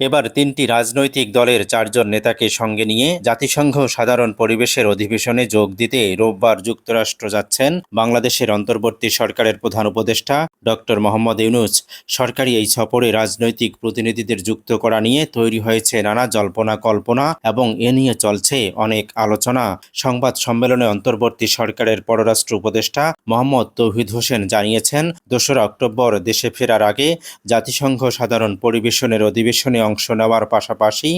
এবার তিনটি রাজনৈতিক দলের চারজন নেতাকে সঙ্গে নিয়ে জাতিসংঘ সাধারণ পরিবেশের অধিবেশনে যোগ দিতে রোববার যুক্তরাষ্ট্র যাচ্ছেন বাংলাদেশের অন্তর্বর্তী সরকারের প্রধান উপদেষ্টা ডক্টর মোহাম্মদ ইউনুস। সরকারি এই সফরে রাজনৈতিক প্রতিনিধিদের যুক্ত করা নিয়ে তৈরি হয়েছে নানা জল্পনা কল্পনা এবং এ নিয়ে চলছে অনেক আলোচনা। সংবাদ সম্মেলনে অন্তর্বর্তী সরকারের পররাষ্ট্র উপদেষ্টা মোহাম্মদ তৌহিদ হোসেন জানিয়েছেন, দোসরা অক্টোবর দেশে ফেরার আগে জাতিসংঘ সাধারণ পরিবেশনের অধিবেশনে অংশ নেওয়ার পাশাপাশি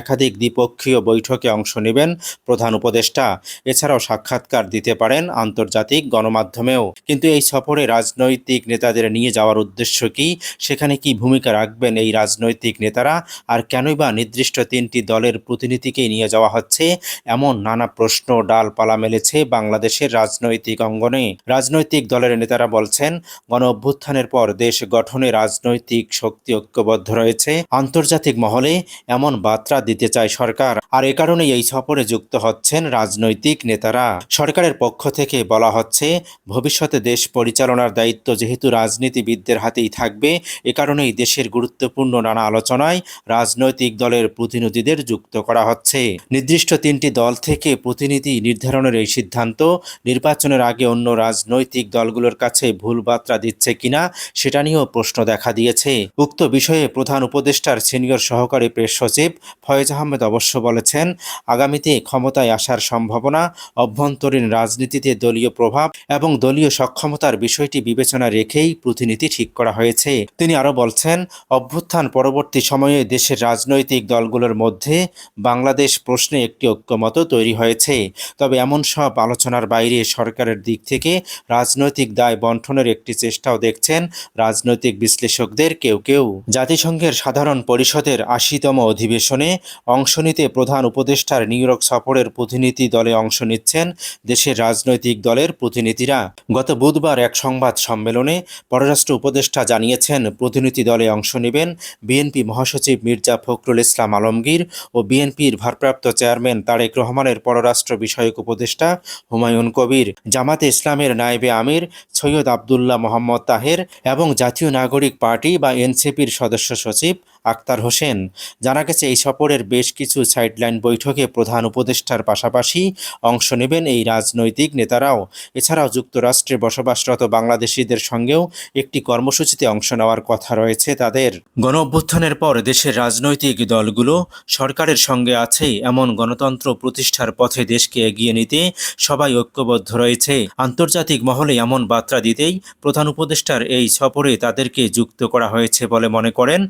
একাধিক দ্বিপক্ষীয় বৈঠকে অংশ নেবেন প্রধান উপদেষ্টা। এছাড়াও সাক্ষাৎকার দিতে পারেন আন্তর্জাতিক গণমাধ্যমেও। কিন্তু এই সফরে রাজনৈতিক নেতাদের নিয়ে যাওয়ার উদ্দেশ্য কি? সেখানে কি ভূমিকা রাখবেন এই রাজনৈতিক নেতারা? আর কেনই বা নির্দিষ্ট তিনটি দলের প্রতিনিধিকে নিয়ে যাওয়া হচ্ছে? এমন নানা প্রশ্ন ডালপালা মেলেছে বাংলাদেশের রাজনৈতিক অঙ্গনে। রাজনৈতিক দলের নেতারা বলছেন গণ অভ্যুত্থানের পর দেশ গঠনে রাজনৈতিক শক্তি ঐক্যবদ্ধ রয়েছে। আন্তর্জাতিক মহলে এমন বার্তা দিতে চায় সরকার। আর এ কারণে এই সফরে যুক্ত হচ্ছেন রাজনৈতিক নেতারা। সরকারের পক্ষ থেকে বলা হচ্ছে, ভবিষ্যতে দেশ পরিচালনার দায়িত্ব যেহেতু রাজনীতিবিদদের হাতেই থাকবে, এ কারণেই দেশের গুরুত্বপূর্ণ নানা আলোচনায় রাজনৈতিক দলের প্রতিনিধিদের যুক্ত করা হচ্ছে। নির্দিষ্ট তিনটি দল থেকে প্রতিনিধি নির্ধারণের এই সিদ্ধান্ত, নির্বাচনের আগে অন্য রাজনৈতিক দলগুলোর কাছে ভুল বার্তা দিচ্ছে কিনা, সেটা নিয়েও প্রশ্ন দেখা দিয়েছে। উক্ত বিষয়ে প্রধান উপদেষ্টার সিনিয়র সহকারী প্রেস সচিব ফয়েজ আহমেদ অবশ্য বলেছেন, আগামীতে ক্ষমতায় আসার সম্ভাবনা, অভ্যন্তরীণ রাজনীতিতে দলীয় প্রভাব এবং দলীয় সক্ষমতার বিষয়টি বিবেচনা রেখেই প্রতিনিধি ঠিক করা হয়েছে। তিনি আরও বলছেন, অভ্যুত্থান পরবর্তী সময়ে দেশের রাজনৈতিক দলগুলোর মধ্যে বাংলাদেশ প্রশ্নে একটি ঐক্যমত তৈরি হয়েছে। তবে এমন সব আলোচনার বাইরে সরকারের দিক থেকে রাজনৈতিক দায় বন্টনের একটি চেষ্টাও দেখছেন রাজনৈতিক বিশ্লেষকদের কেউ কেউ। জাতিসংঘের সাধারণ পরিষদের আশিতম অধিবেশনে অংশ নিতে প্রধান উপদেষ্টার নিউ ইয়র্ক সফরের প্রতিনিধি দলে অংশ নিচ্ছেন দেশের রাজনৈতিক দলের প্রতিনিধিরা। গত বুধবার এক সংবাদ সম্মেলনে পররাষ্ট্র উপদেষ্টা জানিয়েছেন, প্রতিনিধি দলে অংশ নেবেন বিএনপি মহাসচিব মির্জা ফখরুল ইসলাম আলমগীর ও বিএনপির ভারপ্রাপ্ত চেয়ারম্যান তারেক রহমানের পররাষ্ট্র বিষয়ক উপদেষ্টা হুমায়ুন কবির, জামাতে ইসলামের নায়েবে আমির সৈয়দ আবদুল্লাহ মোহাম্মদ তাহের এবং জাতীয় নাগরিক পার্টি বা এনসিপির সদস্য সচিব আক্তার হোসেন জানা গেছে, এই সফরের বেশ কিছু সাইডলাইন বৈঠকে প্রধান উপদেষ্টার পাশাপাশি অংশ নেবেন এই রাজনৈতিক নেতারাও। এছাড়াও যুক্তরাষ্ট্রে বসবাসরত বাংলাদেশিদের সঙ্গেও একটি কর্মসূচিতে অংশ নেওয়ার কথা রয়েছে তাদের। গণ অভ্যুত্থানের পর দেশের রাজনৈতিক দলগুলো সরকারের সঙ্গে আছে, এমন গণতন্ত্র প্রতিষ্ঠার পথে দেশকে এগিয়ে নিতে সবাই ঐক্যবদ্ধ রয়েছে। আন্তর্জাতিক মহলে এমন বার্তা দিতেই প্রধান উপদেষ্টার এই সফরে তাদেরকে যুক্ত করা হয়েছে বলে মনে করেন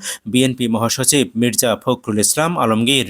বিএনপি মহাসচিব মির্জা ফখরুল ইসলাম আলমগীর।